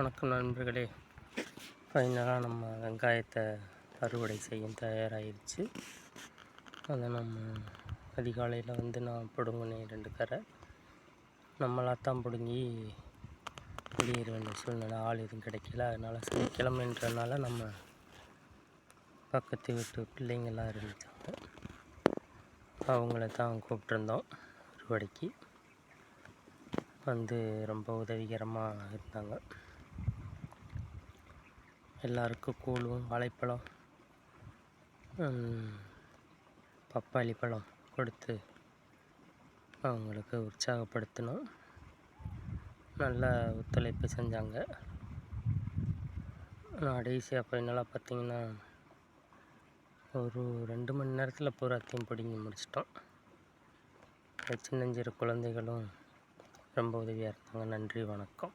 வணக்கம் நண்பர்களே. ஃபைனலாக நம்ம வெங்காயத்தை அறுவடை செய்ய தயாராகிருச்சு அதை நம்ம அதிகாலையில் வந்து நான் பிடுங்கினேன் ரெண்டு கரை. நம்மளாக தான் பிடுங்கி வெளியேற வேண்டிய சூழ்நிலை ஆள் எதுவும் கிடைக்கல. அதனால் சனிக்கிழமைன்றனால நம்ம பக்கத்து வீட்டு பிள்ளைங்கள்லாம் இருந்துச்சாங்க அவங்கள தான் கூப்பிட்ருந்தோம் அறுவடைக்கு. வந்து ரொம்ப உதவிகரமாக இருந்தாங்க. எல்லாருக்கும் கூழும் வாழைப்பழம் பப்பாளி பழம் கொடுத்து அவங்களுக்கு உற்சாகப்படுத்தினோம். நல்ல ஒத்துழைப்பு செஞ்சாங்க. கடைசியாக ஃபைனலாக பார்த்தீங்கன்னா ஒரு ரெண்டு மணி நேரத்தில் பூராத்தையும் பிடிங்கி முடிச்சிட்டோம். சின்னஞ்சிறு குழந்தைகளும் ரொம்ப உதவியாக இருந்தாங்க. நன்றி வணக்கம்.